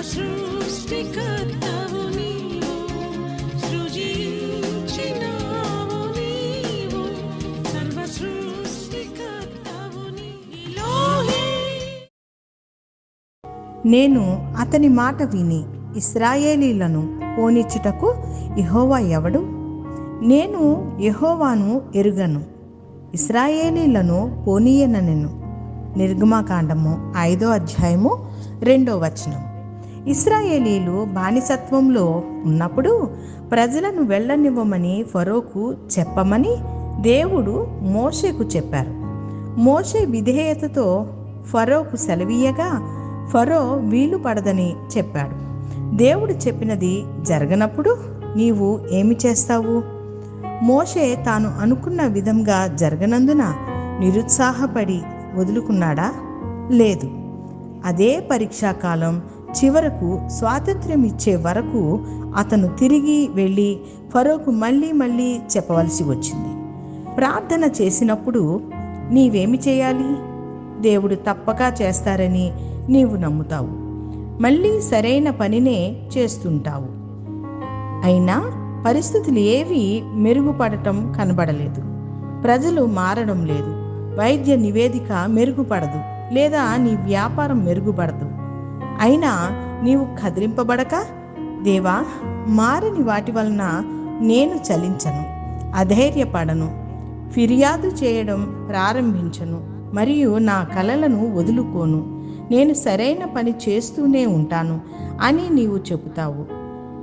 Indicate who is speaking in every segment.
Speaker 1: నేను అతని మాట విని ఇస్రాయేలీలను పోనిచ్చుటకు ఇహోవా ఎవడు? నేను యహోవాను ఎరుగను ఇస్రాయేలీలను పోనీయన నేను నిర్గమాకాండము ఐదో అధ్యాయము రెండో వచనం. ఇస్రాయేలీలు బానిసత్వంలో ఉన్నప్పుడు ప్రజలను వెళ్ళనివ్వమని ఫరోకు చెప్పమని దేవుడు మోషేకు చెప్పారు. మోషే విధేయతతో ఫరోకు సెలవీయగా ఫరో వీలు పడదని చెప్పాడు. దేవుడు చెప్పినది జరగనప్పుడు నీవు ఏమి చేస్తావు? మోషే తాను అనుకున్న విధంగా జరగనందున నిరుత్సాహపడి వదులుకున్నాడా? లేదు. అదే పరీక్షాకాలం చివరకు స్వాతంత్ర్యం ఇచ్చే వరకు అతను తిరిగి వెళ్ళి ఫరోకు మళ్ళీ మళ్ళీ చెప్పవలసి వచ్చింది. ప్రార్థన చేసినప్పుడు నీవేమి చేయాలి? దేవుడు తప్పక చేస్తారని నీవు నమ్ముతావు. మళ్ళీ సరైన పనినే చేస్తుంటావు. అయినా పరిస్థితులు ఏవి మెరుగుపడటం కనబడలేదు. ప్రజలు మారడం లేదు. వైద్య నివేదిక మెరుగుపడదు. లేదా నీ వ్యాపారం మెరుగుపడదు. అయినా నీవు కదిలింపబడక? దేవా మారని వాటి వలన నేను చలించను అధైర్యపడను ఫిర్యాదు చేయడం ప్రారంభించను మరియు నా కలలను వదులుకోను. నేను సరైన పని చేస్తూనే ఉంటాను అని నీవు చెబుతావు.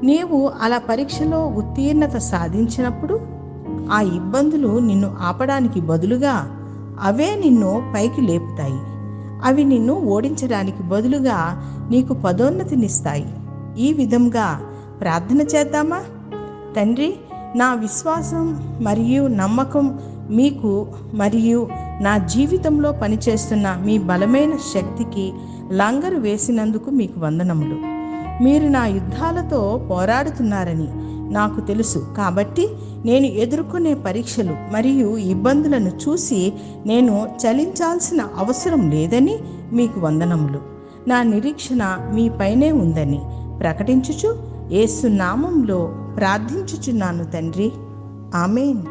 Speaker 1: నీవు అలా పరీక్షలో ఉత్తీర్ణత సాధించినప్పుడు ఆ ఇబ్బందులు నిన్ను ఆపడానికి బదులుగా అవే నిన్ను పైకి లేపుతాయి. అవి నిన్ను ఓడించడానికి బదులుగా నీకు పదోన్నతినిస్తాయి. ఈ విధంగా ప్రార్థన చేద్దామా? తండ్రి నా విశ్వాసం మరియు నమ్మకం మీకు మరియు నా జీవితంలో పనిచేస్తున్న మీ బలమైన శక్తికి లంగరు వేసినందుకు మీకు వందనములు. మీరు నా యుద్ధాలతో పోరాడుతున్నారని నాకు తెలుసు. కాబట్టి నేను ఎదుర్కొనే పరీక్షలు మరియు ఇబ్బందులను చూసి నేను చలించాల్సిన అవసరం లేదని మీకు వందనములు. నా నిరీక్షణ మీపైనే ఉందని ప్రకటించుచు ఏసునామంలో ప్రార్థించుచున్నాను తండ్రి. ఆమెన్.